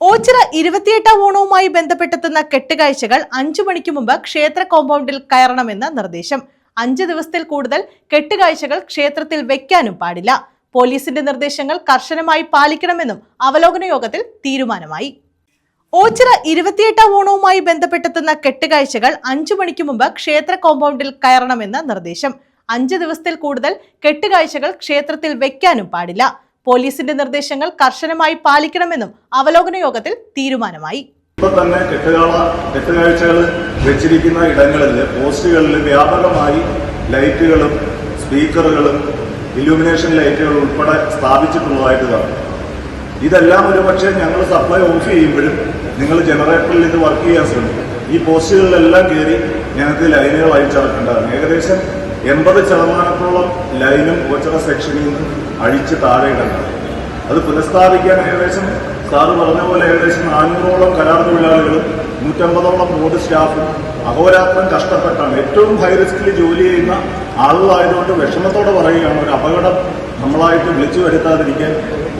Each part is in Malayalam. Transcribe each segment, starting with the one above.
ഓച്ചിറ ഇരുപത്തിയെട്ടാം ഓണവുമായി ബന്ധപ്പെട്ടെത്തുന്ന കെട്ടുകാഴ്ചകൾ അഞ്ചു മണിക്ക് മുമ്പ് ക്ഷേത്ര കോമ്പൗണ്ടിൽ കയറണമെന്ന് നിർദ്ദേശം. അഞ്ച് ദിവസത്തിൽ കൂടുതൽ കെട്ടുകാഴ്ചകൾ ക്ഷേത്രത്തിൽ വെക്കാനും പാടില്ല. പോലീസിന്റെ നിർദ്ദേശങ്ങൾ കർശനമായി പാലിക്കണമെന്നും അവലോകന യോഗത്തിൽ തീരുമാനമായി. ഓച്ചിറ ഇരുപത്തിയെട്ടാം ഓണവുമായി ബന്ധപ്പെട്ടെത്തുന്ന കെട്ടുകാഴ്ചകൾ അഞ്ചു മണിക്ക് മുമ്പ് ക്ഷേത്ര കോമ്പൗണ്ടിൽ കയറണമെന്ന് നിർദ്ദേശം. അഞ്ച് ദിവസത്തിൽ കൂടുതൽ കെട്ടുകാഴ്ചകൾ ക്ഷേത്രത്തിൽ വെക്കാനും പാടില്ല. പോലീസിന്റെ നിർദ്ദേശങ്ങൾ കർശനമായി പാലിക്കണമെന്നും അവലോകന യോഗത്തിൽ തീരുമാനമായി. ഇപ്പൊ തന്നെ കെട്ടുകാള കെട്ടുകാഴ്ചകൾ വെച്ചിരിക്കുന്ന ഇടങ്ങളിൽ പോസ്റ്റുകളിൽ വ്യാപകമായി ലൈറ്റുകളും സ്പീക്കറുകളും ഇലൂമിനേഷൻ ലൈറ്റുകളും ഉൾപ്പെടെ സ്ഥാപിച്ചിട്ടുള്ളതായിട്ട് കാണും ഇതെല്ലാം ഒരു പക്ഷേ ഞങ്ങൾ സപ്ലൈ ഓഫ് ചെയ്യുമ്പോഴും നിങ്ങൾ ജനറേറ്ററിൽ ഇത് വർക്ക് ചെയ്യാൻ ശ്രമിക്കും. ഈ പോസ്റ്റുകളിലെല്ലാം കയറി ഞങ്ങൾക്ക് ലൈനുകൾ അയച്ചിറക്കേണ്ടതാണ് ഏകദേശം എൺപത് ശതമാനത്തോളം ലൈനും ഓച്ചറ സെക്ഷനിൽ നിന്ന് അഴിച്ച് താഴെ അത് പുനഃസ്ഥാപിക്കാൻ ഏകദേശം സാറ് പറഞ്ഞ പോലെ ഏകദേശം നാനൂറോളം കരാർ തൊഴിലാളികളും നൂറ്റമ്പതോളം ബോർഡ് സ്റ്റാഫും അഹോരാത്രം കഷ്ടപ്പെട്ടാണ്. ഏറ്റവും ഹൈ റിസ്കിൽ ജോലി ചെയ്യുന്ന ആളുകളായതുകൊണ്ട് വിഷമത്തോടെ പറയുകയാണ് ഒരു അപകടം നമ്മളായിട്ട് വിളിച്ചു വരുത്താതിരിക്കാൻ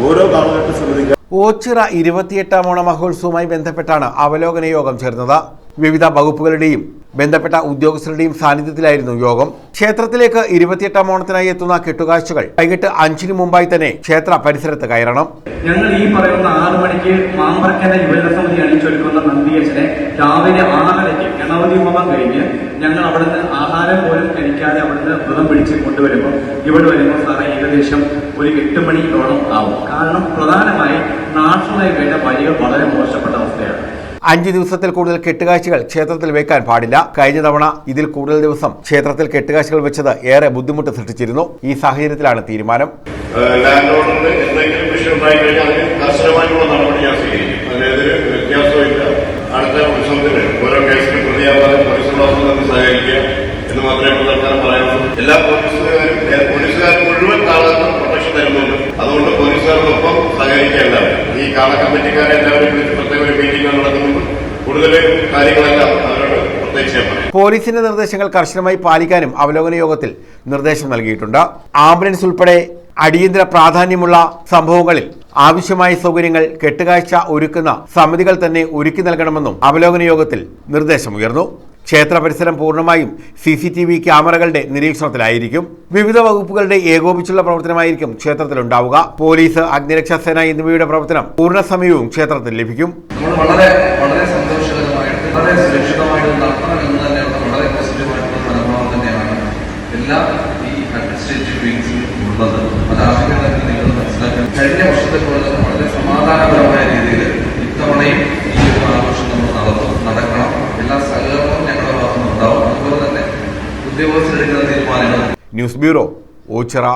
ഓരോ കാലഘട്ടം ശ്രദ്ധിക്കുക ഓച്ചിറ ഇരുപത്തിയെട്ടാം ഓണ മഹോത്സവവുമായി ബന്ധപ്പെട്ടാണ് അവലോകന യോഗം ചേർന്നത്. വിവിധ വകുപ്പുകളുടെയും ബന്ധപ്പെട്ട ഉദ്യോഗസ്ഥരുടെയും സാന്നിധ്യത്തിലായിരുന്നു യോഗം. ക്ഷേത്രത്തിലേക്ക് ഇരുപത്തിയെട്ടാം ഓണത്തിനായി എത്തുന്ന കെട്ടുകാഴ്ചകൾ. വൈകിട്ട് അഞ്ചിന് മുമ്പായി തന്നെ ക്ഷേത്ര പരിസരത്ത് കയറണം. ഞങ്ങൾ ഈ പറയുന്ന ആറു മണിക്ക് മാമ്പറക്കര യുവജന സമിതി അണിച്ചൊരുക്കുന്ന നന്ദിയച്ചനെ രാവിലെ ആറരയ്ക്ക് ഗണപതി ഹോമം കഴിഞ്ഞ് ഞങ്ങൾ അവിടുന്ന് ആഹാരം പോലും കഴിക്കാതെ അവിടുന്ന് വ്രതം പിടിച്ച് കൊണ്ടുവരുമ്പോൾ ഇവിടെ വരുമ്പോൾ സാറേ ഏകദേശം ഒരു എട്ട് മണിയോളം ആവും. കാരണം പ്രധാനമായി നാഷണലായി വേണ്ട വഴികൾ വളരെ മോശപ്പെട്ട അവസ്ഥയാണ്. അഞ്ച് ദിവസത്തിൽ കൂടുതൽ കെട്ടുകാഴ്ചകൾ ക്ഷേത്രത്തിൽ വെക്കാൻ പാടില്ല. കഴിഞ്ഞ തവണ ഇതിൽ കൂടുതൽ ദിവസം ക്ഷേത്രത്തിൽ കെട്ടുകാഴ്ചകൾ വെച്ചത് ഏറെ ബുദ്ധിമുട്ട് സൃഷ്ടിച്ചിരുന്നു. ഈ സാഹചര്യത്തിലാണ് തീരുമാനം. അടുത്ത ഓരോ എന്ന് മാത്രമേ സർക്കാർ പറയാനുള്ളൂ. എല്ലാ പോലീസുകാരും പോലീസുകാർ മുഴുവൻ കാലത്തും കൂടുതൽ കാര്യങ്ങളെല്ലാം അവരോട് പ്രത്യേകിച്ച് പോലീസിന്റെ നിർദ്ദേശങ്ങൾ കർശനമായി പാലിക്കാനും അവലോകന യോഗത്തിൽ നിർദ്ദേശം നൽകിയിട്ടുണ്ട്. ആംബുലൻസ് ഉൾപ്പെടെ അടിയന്തര പ്രാധാന്യമുള്ള സംഭവങ്ങളിൽ ആവശ്യമായ സൗകര്യങ്ങൾ കെട്ടുകാഴ്ച ഒരുക്കുന്ന സമിതികൾ തന്നെ ഒരുക്കി നൽകണമെന്നും അവലോകന യോഗത്തിൽ നിർദ്ദേശമുയർന്നു. ക്ഷേത്ര പരിസരം പൂർണമായും സി സി ടി വി ക്യാമറകളുടെ നിരീക്ഷണത്തിലായിരിക്കും. വിവിധ വകുപ്പുകളുടെ ഏകോപിച്ചുള്ള പ്രവർത്തനമായിരിക്കും ക്ഷേത്രത്തിലുണ്ടാവുക. പോലീസ് അഗ്നിരക്ഷാ സേന എന്നിവയുടെ പ്രവർത്തനം പൂർണ സമയവും ക്ഷേത്രത്തിൽ ലഭിക്കും. വളരെ വളരെ സുരക്ഷിതമായിട്ട് നടത്തണം എന്ന് തന്നെയുള്ള വളരെ പോസിറ്റീവായിട്ടുള്ള മനോഭാവം തന്നെയാണ് എല്ലാ ഈ അഡ്മിനിസ്ട്രേറ്റീവ് വിങ്സിലും ഉള്ളത്. അത് തന്നെ നിങ്ങൾ മനസ്സിലാക്കാൻ കഴിഞ്ഞ വർഷത്തെ പോലെ തന്നെ വളരെ സമാധാനപരമായ രീതിയിൽ ഇത്തവണയും ഈ ഒരു ആഘോഷം നമ്മൾ നടത്തും നടക്കണം. എല്ലാ സഹകരണവും ഞങ്ങളുടെ ഭാഗത്തുനിന്ന് ഉണ്ടാവും അതുപോലെ തന്നെ ഉദ്യോഗസ്ഥരെടുക്കുന്ന തീരുമാനങ്ങൾ. News bureau Ochira.